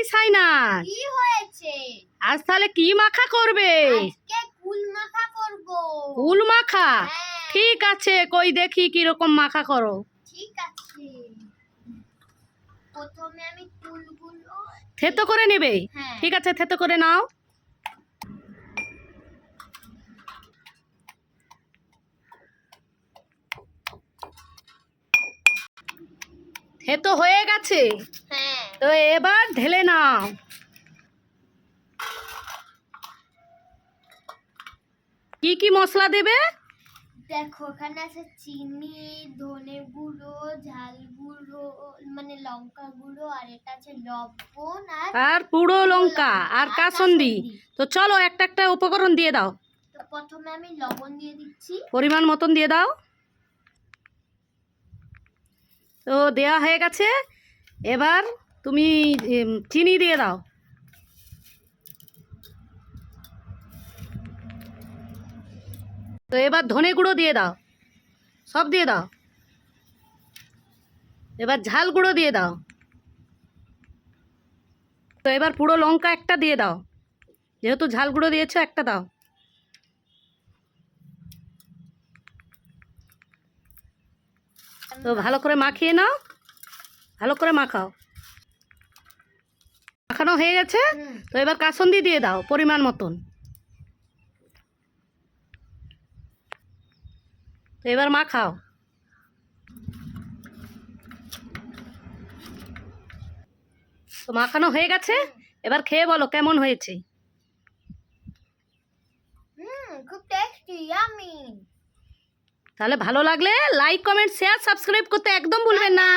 এই সাইনাস কি হয়েছে? আজ তাহলে কি মাখা করবে? আজকে কুল মাখা করব। কুল মাখা? হ্যাঁ, ঠিক আছে কই দেখি কীরকম মাখা করো। ঠিক আছে। প্রথমে আমি কুলগুলো থেতো করে নেবে? হ্যাঁ। ঠিক আছে থেতো করে নাও। থেতো হয়ে গেছে। হ্যাঁ। তো এবার ঢেলে নাও। কি কি মশলা দেবে? দেখো ওখানে আছে চিনি ধনে গুঁড়ো ঝাল গুঁড়ো মানে লঙ্কা গুঁড়ো আর এটা আছে লবণ আর আর পুরো লঙ্কা আর কাসন্দি। তো চলো একটা একটা উপকরণ দিয়ে দাও। তো প্রথমে আমি লবণ দিয়ে দিচ্ছি। পরিমাণ মতন দিয়ে দাও। তো দেয়া হয়ে গেছে। এবার তুমি চিনি দিয়ে দাও। তো এবার ধনে গুঁড়ো দিয়ে দাও। সব দিয়ে দাও। এবার ঝাল গুঁড়ো দিয়ে দাও। তো এবার পুরো লঙ্কা একটা দিয়ে দাও। যেহেতু ঝাল গুঁড়ো দিয়েছ, একটা দাও। তো ভালো করে মাখিয়ে নাও। ভালো করে মাখাও। মাখানো হয়ে গেছে। তো এবার কাসন্দি দিয়ে দাও পরিমাণ মতন। তো এবার মাখাও। তো মাখানো হয়ে গেছে। এবার খেয়ে বলো কেমন হয়েছে? খুব টেস্টি ইয়ামি তাহলে ভালো লাগলে লাইক কমেন্ট শেয়ার সাবস্ক্রাইব করতে একদম ভুলবেন না।